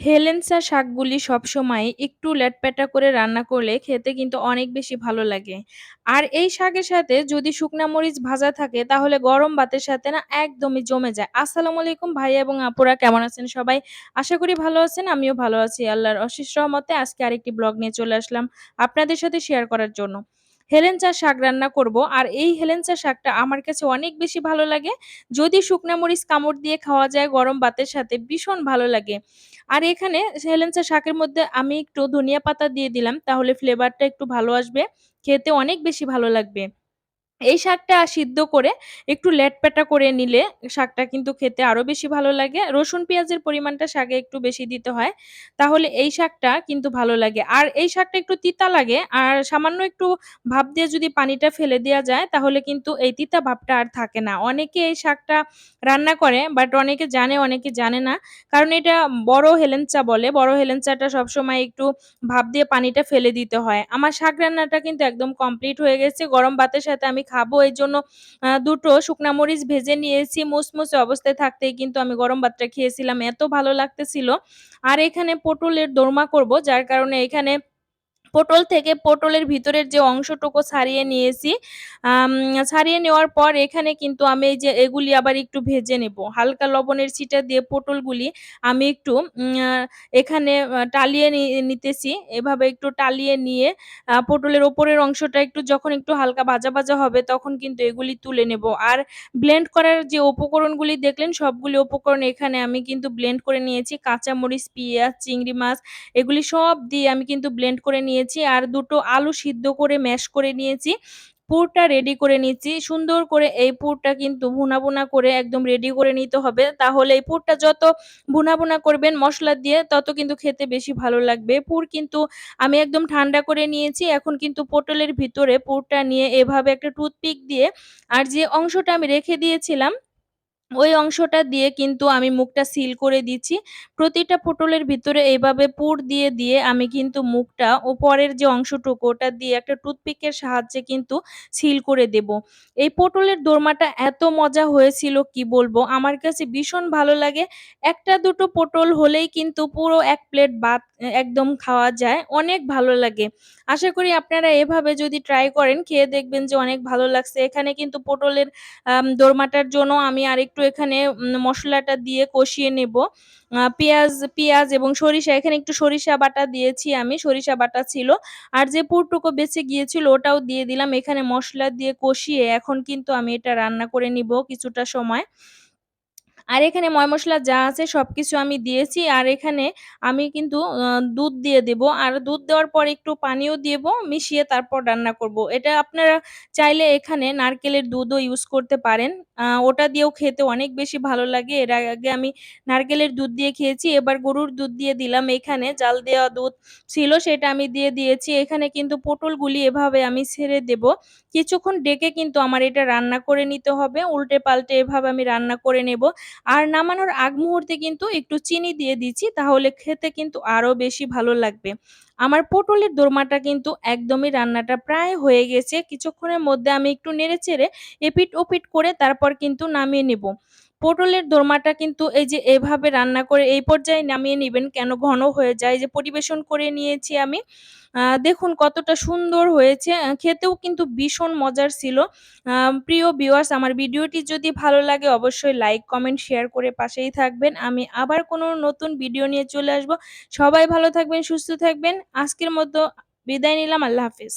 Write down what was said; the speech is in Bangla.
হেলেঞ্চা শাকগুলি সবসময় একটু লেটপ্যাটা করে রান্না করলে খেতে কিন্তু অনেক বেশি ভালো লাগে। আর এই শাকের সাথে যদি শুকনা মরিচ ভাজা থাকে তাহলে গরম ভাতের সাথে না একদমই জমে যায়। আসসালামু আলাইকুম ভাইয়া এবং আপুরা কেমন আছেন সবাই? আশা করি ভালো আছেন, আমিও ভালো আছি। আল্লাহর অশেষ রহমতে আজকে আরেকটি ব্লগ নিয়ে চলে আসলাম আপনাদের সাথে শেয়ার করার জন্য। হেলেঞ্চা শাক রান্না করব আর এই হেলেঞ্চা শাকটা আমার কাছে অনেক বেশি ভালো লাগে। যদি শুকনা মরিচ কামড় দিয়ে খাওয়া যায় গরম ভাতের সাথে, ভীষণ ভালো লাগে। আর এখানে হেলেঞ্চা শাকের মধ্যে আমি একটু ধনিয়া পাতা দিয়ে দিলাম, তাহলে ফ্লেভারটা একটু ভালো আসবে। খেতে অনেক বেশি ভালো লাগবে। এই শাকটা সিদ্ধ করে একটু লেটপেটা করে নিলে শাকটা কিন্তু খেতে আরও বেশি ভালো লাগে। রসুন পেঁয়াজের পরিমাণটা শাকে একটু বেশি দিতে হয়। তাহলে এই শাকটা কিন্তু ভালো লাগে। আর এই শাকটা একটু তিতা লাগে। আর সামান্য একটু ভাপ দিয়ে যদি পানিটা ফেলে দেওয়া যায়, তাহলে কিন্তু এই তিতা ভাবটা আর থাকে না। অনেকে এই শাকটা রান্না করে, বাট অনেকে জানে অনেকে জানে না। কারণ এটা বড় হেলেঞ্চা বলে। বড় হেলেঞ্চাটা সবসময় একটু ভাপ দিয়ে পানিটা ফেলে দিতে হয়। আমার শাক রান্নাটা কিন্তু একদম কমপ্লিট হয়ে গেছে। গরম ভাতের সাথে আমি খাব এর জন্য দুটো শুকনা মরিচ ভেজে নিয়েছি। মুসমুসে অবস্থায় থাকতেই কিন্তু আমি গরম ভাতটা খেয়েছিলাম। এত ভালো লাগতেছিল। আর এখানে পটলের দোরমা করব, যার কারণে এখানে পটল থেকে পটলের ভিতরের যে অংশটুকু ছাড়িয়ে নিয়েছি। ছাড়িয়ে নেওয়ার পর এখানে কিন্তু আমি এই যে এগুলি আবার একটু ভেজে নেব। হালকা লবণের ছিটা দিয়ে পটলগুলি আমি একটু এখানে টালিয়ে নিতেছি। এভাবে একটু টালিয়ে নিয়ে পটলের ওপরের অংশটা একটু যখন একটু হালকা ভাজা, ভাজা হবে তখন কিন্তু এগুলি তুলে নেব। আর ব্লেন্ড করার যে উপকরণগুলি দেখলেন সবগুলি উপকরণ এখানে আমি কিন্তু ব্লেন্ড করে নিয়েছি। কাঁচামরিচ, পিঁয়াজ, চিংড়ি মাছ এগুলি সব দিয়ে আমি কিন্তু ব্লেন্ড করে নিয়েছি। আর দুটো আলু সিদ্ধ করে ম্যাশ করে নিয়েছি। পুরটা রেডি করে নিচ্ছি। সুন্দর করে এই পুরটা কিন্তু ভুনা, ভুনা করে একদম রেডি করে নিতে হবে। তাহলে এই পুরটা যত ভুনা, ভুনা করবেন মশলা দিয়ে তত কিন্তু খেতে বেশি ভালো লাগবে। পুর কিন্তু আমি একদম ঠান্ডা করে নিয়েছি। এখন কিন্তু পটলের ভিতরে পুরটা নিয়ে এভাবে একটা টুথপিক দিয়ে আর যে অংশটা আমি রেখে দিয়েছিলাম ওই অংশটা দিয়ে কিন্তু আমি মুখটা সিল করে দিচ্ছি। প্রতিটা পটলের ভিতরে এইভাবে পুর দিয়ে, দিয়ে আমি কিন্তু মুখটা উপরের যে অংশটুকু ওটা দিয়ে একটা টুথপিকের সাহায্যে কিন্তু সিল করে দেব। এই পটলের দোরমাটা এত মজা হয়েছিল কি বলব। আমার কাছে ভীষণ ভালো লাগে। একটা দুটো পটল হলেই কিন্তু পুরো এক প্লেট ভাত একদম খাওয়া যায়। অনেক ভালো লাগে। আশা করি আপনারা এভাবে যদি ট্রাই করেন খেয়ে দেখবেন যে অনেক ভালো লাগছে। এখানে কিন্তু পটলের দোরমাটার জন্য আমি আরেকটু এখানে মশলাটা দিয়ে কষিয়ে নেব। পেঁয়াজ পেঁয়াজ এবং সরিষা, এখানে একটু সরিষা বাটা দিয়েছি আমি। সরিষা বাটা ছিল। আর যে পুরটুকু বেঁচে গিয়েছিল ওটাও দিয়ে দিলাম। এখানে মশলা দিয়ে কষিয়ে এখন কিন্তু আমি এটা রান্না করে নিব কিছুটা সময়। আর এখানে ময় মশলা যা আছে সব কিছু আমি দিয়েছি। আর এখানে আমি কিন্তু দুধ দিয়ে দেব। আর দুধ দেওয়ার পর একটু পানিও দেব, মিশিয়ে তারপর রান্না করব। এটা আপনারা চাইলে এখানে নারকেলের দুধও ইউজ করতে পারেন। ওটা দিয়েও খেতে অনেক বেশি ভালো লাগে। এর আগে আমি নারকেলের দুধ দিয়ে খেয়েছি। এবার গরুর দুধ দিয়ে দিলাম এখানে। জাল দেওয়া দুধ ছিল সেটা আমি দিয়ে দিয়েছি। এখানে কিন্তু পটলগুলি এভাবে আমি ছেড়ে দেব। কিছুক্ষণ ডেকে কিন্তু আমার এটা রান্না করে নিতে হবে। উল্টে-পাল্টে এভাবে আমি রান্না করে নেব। আর নামানোর আগ মুহূর্তে কিন্তু একটু চিনি দিয়ে দিচ্ছি, তাহলে খেতে কিন্তু আরও বেশি ভালো লাগবে। আমার পটলের দোরমাটা কিন্তু একদমই রান্নাটা প্রায় হয়ে গেছে। কিছুক্ষণের মধ্যে আমি একটু নেড়ে-চেড়ে এপিঠ-ওপিঠ করে তারপর কিন্তু নামিয়ে নেব। পটলের দোরমাটা কিন্তু এই যে এভাবে রান্না করে এই পর্যায়ে নামিয়ে নিবেন, কেন ঘন হয়ে যায়। যে পরিবেশন করে নিয়েছি আমি। দেখুন কতটা সুন্দর হয়েছে। খেতেও কিন্তু ভীষণ মজার ছিল। প্রিয় ভিউয়ার্স আমার ভিডিওটি যদি ভালো লাগে অবশ্যই লাইক, কমেন্ট, শেয়ার করে পাশেই থাকবেন। আমি আবার কোনো নতুন ভিডিও নিয়ে চলে আসব। সবাই ভালো থাকবেন, সুস্থ থাকবেন। আজকের মতো বিদায় নিলাম। আল্লাহ হাফেজ।